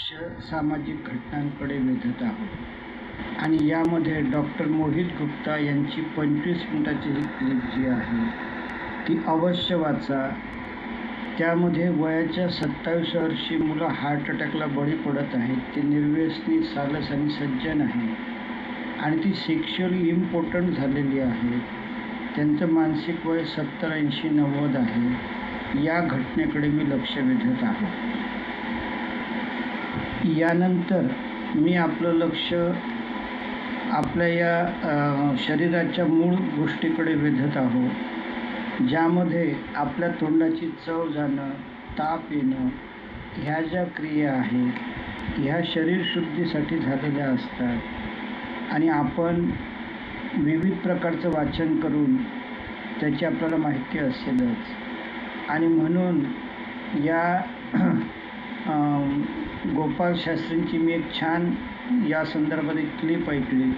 लक्ष सामाजिक घटनांकडे वेधत आहोत. आणि यामध्ये डॉक्टर मोहित गुप्ता यांची पंचवीस मिनिटाची ही क्लिप जी आहे ती अवश्य वाचा. त्यामध्ये वयाच्या सत्तावीस वर्षी मुलं हार्ट अटॅकला बळी पडत आहेत. ते निर्व्यसनी सालस आणि सज्जन आहे आणि ती सेक्शुअली इम्पॉर्टंट झालेली आहे. त्यांचं मानसिक वय सत्तर ऐंशी नव्वद आहे. या घटनेकडे मी लक्ष वेधत आहे यानंतर मी आपलं लक्ष आपल्या या शरीराच्या मूळ गोष्टीकडे वेधत आहोत. ज्यामध्ये आपल्या तोंडाची चव जाणं ताप येणं ह्या ज्या क्रिया आहेत ह्या शरीरशुद्धीसाठी झालेल्या असतात. आणि आपण विविध प्रकारचं वाचन करून त्याची आपल्याला माहिती असेलच. आणि म्हणून या गोपाल शास्त्रींची मी एक छान या संदर्भात एक क्लिप ऐकली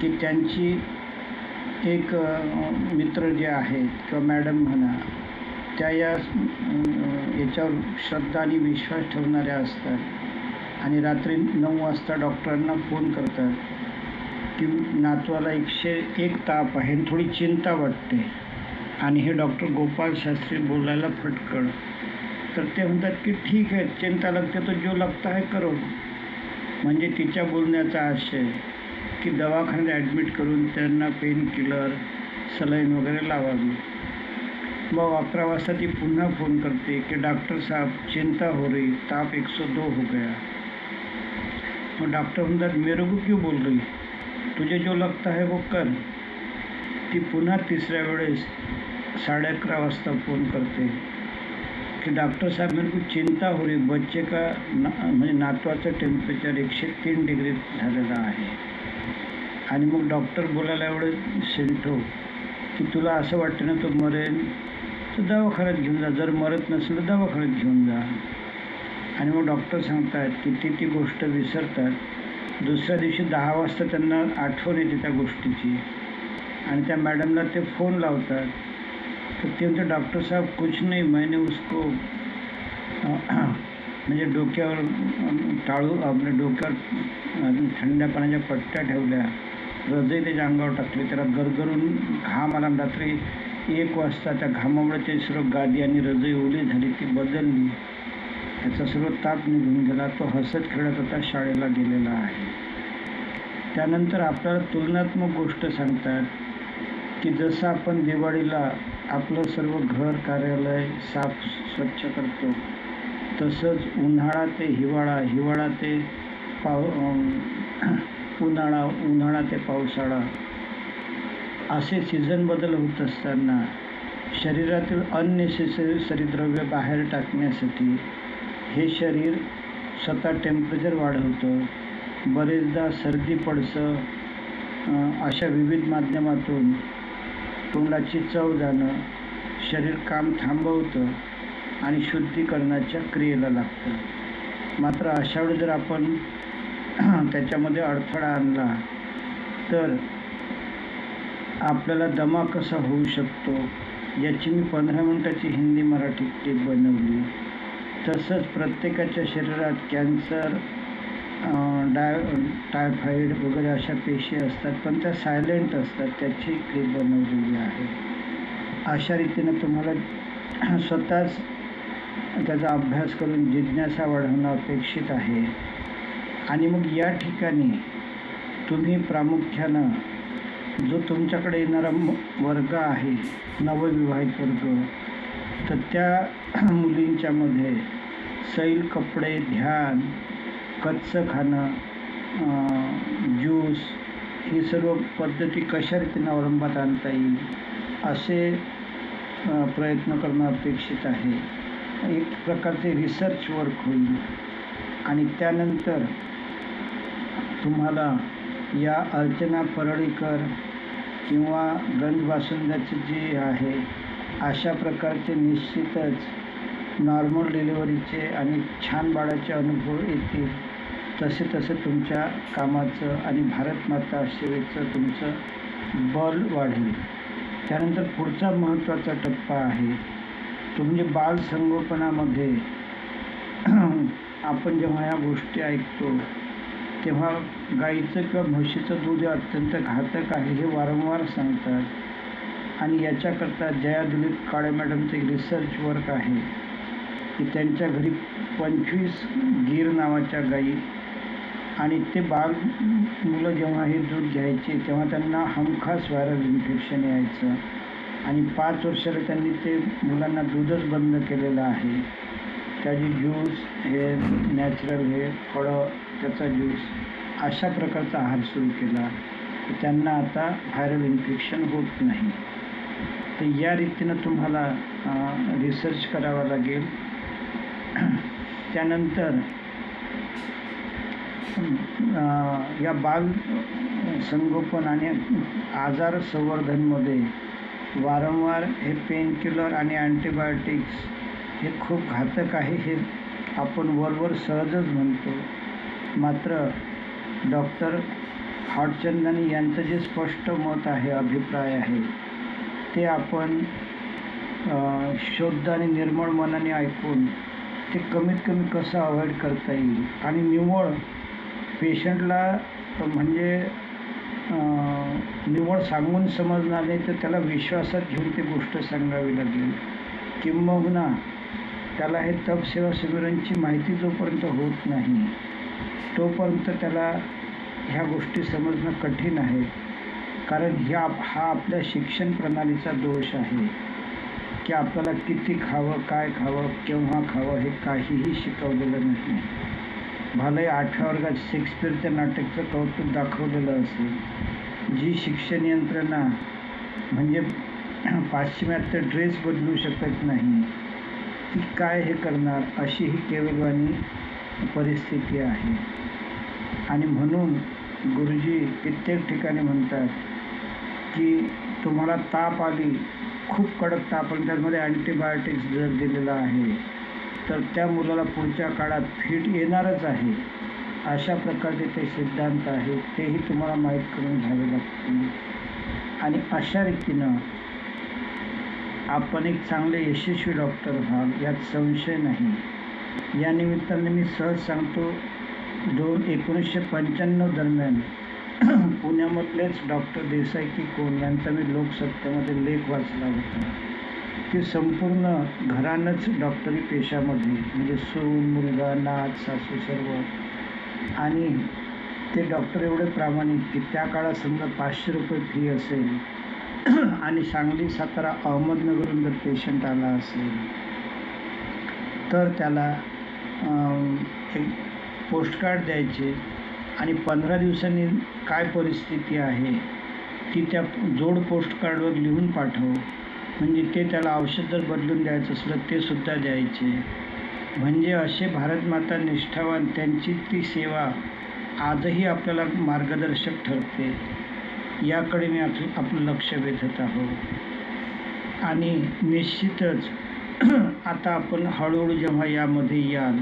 की त्यांची एक मित्र जे आहेत किंवा मॅडम म्हणा त्या या याच्यावर श्रद्धा आणि विश्वास ठेवणाऱ्या असतात. आणि रात्री नऊ वाजता डॉक्टरांना फोन करतात की नातवाला एकशे एक ताप आहे आणि थोडी चिंता वाटते. आणि हे डॉक्टर गोपाल शास्त्री बोलायला फटकळ. ते म्हणतात की ठीक आहे चिंता लगते तो जो लगता है करो. म्हणजे तिच्या बोलण्याचा आशय की दवाखान्यात ॲडमिट करून त्यांना पेन किलर सलाईन वगैरे लावावी. मग अकरा वाजता ती पुन्हा फोन करते की डॉक्टर साहब चिंता हो रही ताप एक सौ दो हो गया. मग डॉक्टर म्हणतात मेरे को क्यों बोल रही? तुझे जो लगता है वो कर. ती पुन्हा तिसऱ्या वेळेस साडे अकरा वाजता फोन करते. की डॉक्टर साहब मेरे को चिंता हो रही बच्चे का ना म्हणजे नातवाचं टेम्परेचर एकशे तीन डिग्री झालेलं आहे. आणि मग डॉक्टर बोलायला एवढं शिंटो की तुला असं वाटतं ना तो मरेल तर दवाखान्यात घेऊन जा. जर मरत नसेल तर दवाखान्यात घेऊन जा. आणि मग डॉक्टर सांगतात की ती ती गोष्ट विसरतात. दुसऱ्या दिवशी दहा वाजता त्यांना आठवण येते त्या गोष्टीची. आणि त्या मॅडमला ते फोन लावतात. ते म्हणते डॉक्टर साहब कुछ नहीं मैंने उसको म्हणजे डोक्यावर टाळू आपल्या डोक्यावर थंड्या पाण्याच्या पट्ट्या ठेवल्या. रजई त्याच्या अंगावर टाकली. त्याला गरगरून घाम आला. रात्री एक वाजता त्या घामामुळे ते सर्व गादी आणि रजई ओली झाली. ती बदलली. त्याचा सर्व ताप निघून गेला. तो हसत खेळत आता शाळेला गेलेला आहे. त्यानंतर आपल्याला तुलनात्मक गोष्ट सांगतात की जसं आपण दिवाळीला आपलं सर्व घर कार्यालय साफ स्वच्छ करतो. तसंच उन्हाळा ते हिवाळा हिवाळा ते पाव उन्हाळा उन्हाळा ते पावसाळा. असे सीझन बदल होत असताना शरीरातील अननेसेसरी सरीद्रव्य बाहेर टाकण्यासाठी हे शरीर स्वतः टेम्परेचर वाढवतं. बरेचदा सर्दी पडसं अशा विविध माध्यमातून तोंडाची चव जाणं शरीर काम थांबवतं आणि शुद्धीकरणाच्या क्रियेला लागतं. मात्र अशा वेळी जर आपण त्याच्यामध्ये अडथळा आणला तर आपल्याला दमा कसा होऊ शकतो याची मी पंधरा मिनटाची हिंदी मराठी टेप बनवली. तसंच प्रत्येकाच्या शरीरात कॅन्सर डाय टायफॉईड वगैरे अशा पेशी असतात पण त्या सायलेंट असतात. त्याची क्लिप बनवलेली आहे. अशा रीतीनं तुम्हाला स्वतःच त्याचा अभ्यास करून जिज्ञासा वाढवणं अपेक्षित आहे. आणि मग या ठिकाणी तुम्ही प्रामुख्यानं जो तुमच्याकडे येणारा म- वर्ग आहे नवविवाहित वर्ग तर त्या मुलींच्यामध्ये सैल कपडे ध्यान कच्चं खाणं ज्यूस ही सर्व पद्धती कशा रीतीनं अवलंबात आणता येईल असे प्रयत्न करणं अपेक्षित आहे. एक प्रकारचे रिसर्च वर्क होईल आणि त्यानंतर तुम्हाला या अर्चना परळीकर किंवा गंजबासुंदाचे जे आहे अशा प्रकारचे निश्चितच नॉर्मल डिलिव्हरीचे आणि छान बाळाचे अनुभव येतील. तसे तसे तुमच्या कामाचं आणि भारतमाता सेवेचं तुमचं बल वाढेल. त्यानंतर पुढचा महत्त्वाचा टप्पा आहे. तो म्हणजे बाल संगोपनामध्ये आपण जेव्हा ह्या गोष्टी ऐकतो तेव्हा गाईचं किंवा म्हशीचं दूध हे अत्यंत घातक आहे हे वारंवार सांगतात. आणि याच्याकरता जया दिलीप काळे मॅडमचं एक रिसर्च वर्क आहे की त्यांच्या घरी पंचवीस गीर नावाच्या गाई आणि ते बाल मुलं जेव्हा हे दूध घ्यायचे तेव्हा त्यांना हमखास व्हायरल इन्फेक्शन यायचं. आणि पाच वर्षाला त्यांनी ते मुलांना दूधच बंद केलेलं आहे. त्याची ज्यूस हे नॅचरल हे फळं त्याचा ज्यूस अशा प्रकारचा आहार सुरू केला. त्यांना आता व्हायरल इन्फेक्शन होत नाही. तर या रीतीनं तुम्हाला रिसर्च करावा लागेल. त्यानंतर या बाल संगोपन आणि आजार संवर्धनमध्ये वारंवार हे पेनकिलर आणि अँटीबायोटिक्स हे खूप घातक आहे हे आपण वरवर सहजच म्हणतो. मात्र डॉक्टर हॉटचंदानी यांचं जे स्पष्ट मत आहे अभिप्राय आहे ते आपण शुद्ध आणि निर्मळ मनाने ऐकून ते कमीत कमी कसं अवॉइड करता येईल आणि निव्वळ पेशंटला म्हणजे निवड निव्वळ सांगून समजणार नाही तर त्याला विश्वासात घेऊन ती गोष्ट सांगावी लागेल. किंबहुना त्याला हे तपसेवा शिबिरांची माहिती जोपर्यंत होत नाही तोपर्यंत त्याला ह्या गोष्टी समजणं कठीण आहे. कारण ह्या हा आपल्या शिक्षण प्रणालीचा दोष आहे. की आपल्याला किती खावं काय खावं केव्हा खावं हे काहीही शिकवलेलं नाही. भले आठव्या वर्गात शेक्सपिअरच्या नाटकचं कौतुक दाखवलेलं असेल जी शिक्षण यंत्रणा म्हणजे पाश्चिमात्य ड्रेस बदलू शकत नाही ती काय हे करणार अशी ही केवलवाणी परिस्थिती आहे. आणि म्हणून गुरुजी कित्येक ठिकाणी म्हणतात की तुम्हाला ताप आली खूप कडक ताप आणि त्यामध्ये अँटीबायोटिक्स जर दिलेलं आहे तर त्या मुलाला पुढच्या काळात फिट येणारच आहे. अशा प्रकारचे ते सिद्धांत आहेत. तेही तुम्हाला माहीत करून घ्यावे लागतील. आणि अशा रीतीनं आपण एक चांगले यशस्वी डॉक्टर व्हाल यात संशय नाही. या निमित्ताने मी सहज सांगतो दोन एकोणीसशे पंच्याण्णव दरम्यान पुण्यामधलेच डॉक्टर देसाई की कोण यांचा मी लोकसत्तेमध्ये लेख वाचला होता. की संपूर्ण घरानंच डॉक्टरी पेशामध्ये म्हणजे सून मुलगा नात सासू सर्व. आणि ते डॉक्टर एवढे प्रामाणिक की त्या काळात समजा पाचशे रुपये फी असेल. आणि सांगली सातारा अहमदनगरून जर पेशंट आला असेल तर त्याला एक पोस्टकार्ड द्यायचे. आणि पंधरा दिवसांनी काय परिस्थिती आहे ती त्या जोड पोस्टकार्डवर लिहून पाठव. म्हणजे ते त्याला औषध जर बदलून द्यायचं असलं ते सुद्धा द्यायचे. म्हणजे असे भारतमाता निष्ठावान त्यांची ती सेवा आजही आपल्याला मार्गदर्शक ठरते. याकडे मी आपलं आपलं लक्ष वेधत आहोत आणि निश्चितच आता आपण हळूहळू जेव्हा यामध्ये याल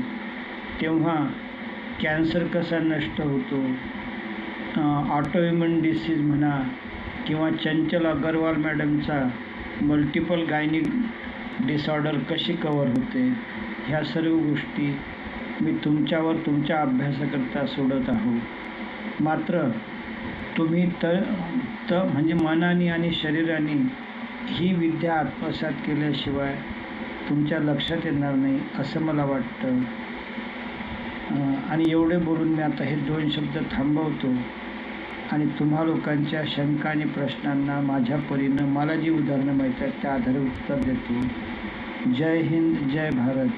तेव्हा कॅन्सर कसा नष्ट होतो ऑटोइम्युन डिसीज म्हणा किंवा चंचल अगरवाल मॅडमचा मल्टिपल गायनिक डिसऑर्डर कशी कवर होते? ह्या सर्व गोष्टी मी तुमच्यावर तुमच्या अभ्यासाकरता सोडत आहो. मात्र तुम्ही त त म्हणजे मनाने आणि शरीराने ही विद्या आत्मसात केल्याशिवाय तुमच्या लक्षात येणार नाही असं मला वाटतं. आणि एवढे बोलून मी आता हे दोन शब्द थांबवतो. आणि तुम्हा लोकांच्या शंका आणि प्रश्नांना माझ्या परीनं मला जी उदाहरणं माहीत आहेत त्या आधारे उत्तर देतो. जय हिंद जय भारत.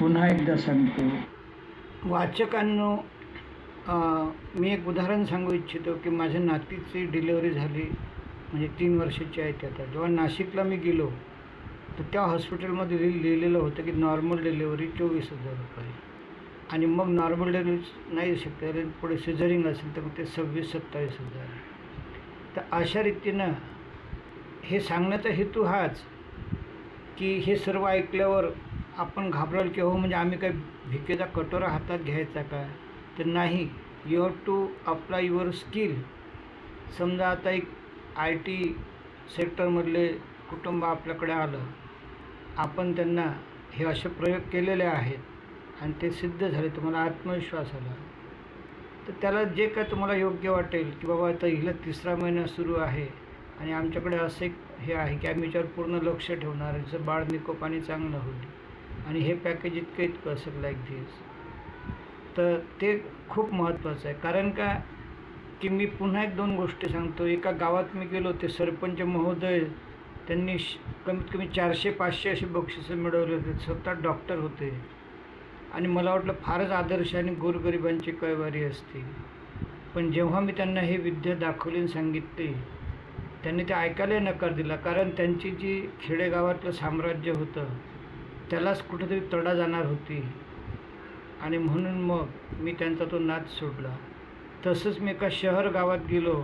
पुन्हा एकदा सांगतो. वाचकांनो मी एक उदाहरण सांगू इच्छितो की माझ्या नातीची डिलेवरी झाली म्हणजे तीन वर्षाची आहे ती आता. जेव्हा नाशिकला मी गेलो तर त्या हॉस्पिटलमध्ये लिहिलेलं होतं की नॉर्मल डिलेवरी चोवीस हजार रुपये. आणि मग नॉर्मल डिलिव्हरी नाही शकत. रे पुढे सिझरिंग असेल तर मग ते सव्वीस सत्तावीस हजार तर अशा रीतीनं हे सांगण्याचा हेतू हाच की हे सर्व ऐकल्यावर आपण घाबराल की हो म्हणजे आम्ही काही भिकेचा कटोरा हातात घ्यायचा का? तर नाही. You have to apply your skill समजा आता एक आय टी सेक्टरमधले कुटुंब आपल्याकडे आलं. आपण त्यांना हे असे प्रयोग केलेले आहेत. आणि ते सिद्ध झाले तुम्हाला आत्मविश्वास आला. तर त्याला जे काय तुम्हाला योग्य वाटेल की बाबा आता हिला तिसरा महिना सुरू आहे आणि आमच्याकडे असं एक हे आहे की आम्ही याच्यावर पूर्ण लक्ष ठेवणार आहे जसं बाळ निकोप आणि चांगलं होईल आणि हे पॅकेज इतकं इतकं असेल लाईक दिस तर ते खूप महत्त्वाचं आहे. कारण का की मी पुन्हा एक दोन गोष्टी सांगतो. एका गावात मी गेलो ते सरपंच महोदय त्यांनी श कमीत कमी चारशे पाचशे असे बक्षिसं मिळवले होते. स्वतः डॉक्टर होते. आणि मला वाटलं फारच आदर्श आणि गोरगरिबांची कैवारी असते. पण जेव्हा मी त्यांना हे विद्या दाखवली आणि सांगितली त्यांनी ते ऐकायला नकार दिला कारण त्यांची जी खेडेगावातलं साम्राज्य होतं त्यालाच कुठेतरी तडा जाणार होती. आणि म्हणून मग मी त्यांचा तो नाद सोडला. तसंच मी एका शहर गावात गेलो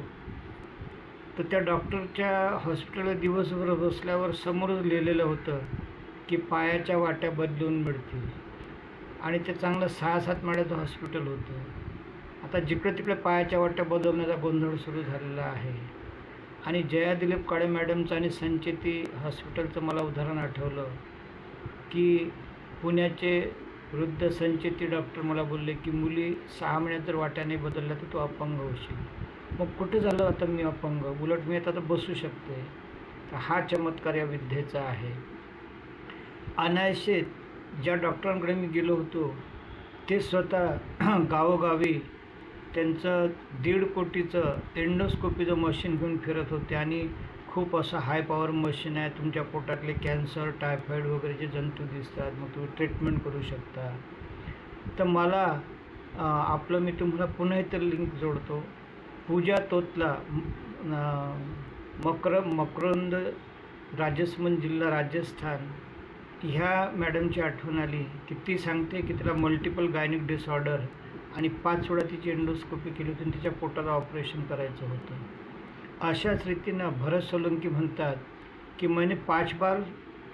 तर त्या डॉक्टरच्या हॉस्पिटलला दिवसभर बसल्यावर समोरच लिहिलेलं होतं की पायाच्या वाट्या बदलून मिळतील. आणि ते चांगलं सहा सात माळ्याचं हॉस्पिटल होतं. आता जिकडे तिकडे पायाच्या वाट्या बदलण्याचा गोंधळ सुरू झालेला आहे. आणि जया दिलीप काळे मॅडमचं आणि संचेती हॉस्पिटलचं मला उदाहरण आठवलं की पुण्याचे वृद्ध संचेती डॉक्टर मला बोलले की मुली सहा महिन्यात जर वाट्याने बदलल्या तर तू अपंग होशील. मग कुठं झालं आता मी अपंग? उलट मी आता तर बसू शकते. तर हा चमत्कार या विद्येचा आहे. अनायशेत ज्या डॉक्टरांकडे मी गेलो होतो ते स्वतः गावोगावी त्यांचं दीड कोटीचं एंडोस्कोपीचं मशीन घेऊन फिरत होते आणि खूप असं हाय पॉवर मशीन आहे. तुमच्या पोटातले कॅन्सर टायफॉईड वगैरे जे जंतू दिसतात मग तुम्ही ट्रीटमेंट करू शकता. तर मला आपलं मी तुम्हाला पुन्हा इतर लिंक जोडतो. पूजा तोतला मकर मकरंद राजसमंद जिल्हा राजस्थान. ह्या मॅडमची आठवण आली की ती सांगते की तिला मल्टिपल गायनिक डिसऑर्डर आणि पाच वेळा तिची एंडोस्कोपी केली होती आणि तिच्या पोटाला ऑपरेशन करायचं होतं. अशाच रीतीनं भरत सोलंकी म्हणतात की मैंने पाच बार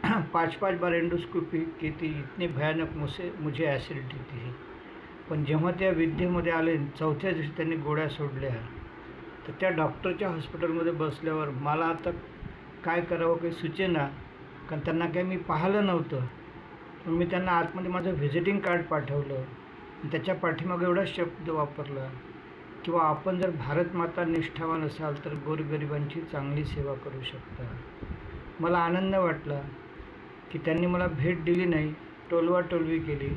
पाच पाच बार एंडोस्कोपी की थी इतनी भयानक मुसे मुझे ॲसिडिटी थी पण जेव्हा त्या विद्येमध्ये आले चौथ्या दिवशी त्यांनी गोळ्या सोडल्या. तर त्या डॉक्टरच्या हॉस्पिटलमध्ये बसल्यावर मला आता काय करावं काही सुचेना कारण त्यांना काही मी पाहिलं नव्हतं. पण मी त्यांना आतमध्ये माझं व्हिजिटिंग कार्ड पाठवलं. त्याच्या पाठीमागं एवढा शब्द वापरला किंवा आपण जर भारत माता निष्ठावान असाल तर गोरगरिबांची चांगली सेवा करू शकता. मला आनंद वाटला की त्यांनी मला भेट दिली नाही टोलवा टोलवी केली.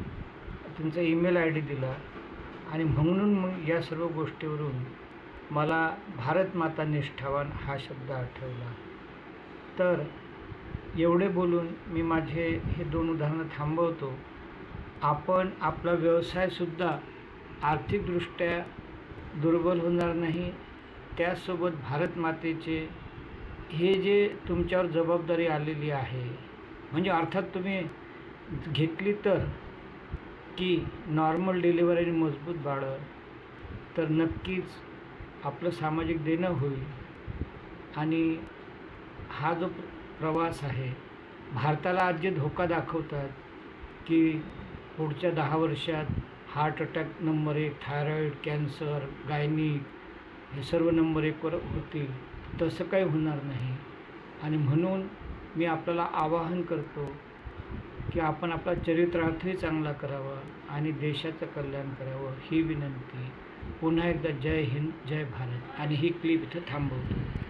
त्यांचा ईमेल आय डी दिला. आणि म्हणून मग या सर्व गोष्टीवरून मला भारत माता निष्ठावान हा शब्द आठवला. तर एवढे बोलून मी माझे हे दोन उदाहरणं थांबवतो. आपण आपला व्यवसायसुद्धा आर्थिकदृष्ट्या दुर्बल होणार नाही. त्याचसोबत भारत मातेचे हे जे तुमच्यावर जबाबदारी आलेली आहे म्हणजे अर्थात तुम्ही घेतली तर की नॉर्मल डिलिव्हरी आणि मजबूत बाळं तर नक्कीच आपलं सामाजिक देणं होईल. आणि हा जो प्रवास आहे. भारताला आज जे धोका दाखवतात की पुढच्या दहा वर्षात हार्ट अटॅक नंबर एक थायरॉईड कॅन्सर गायनिक हे सर्व नंबर एकवर होतील. तसं काही होणार नाही. आणि म्हणून मी आपल्याला आवाहन करतो की आपण आपला चरित्रार्थही चांगला करावा आणि देशाचं कल्याण करावं ही विनंती. पुन्हा एकदा जय हिंद जय भारत. आणि ही क्लिप इथं थांबवतो.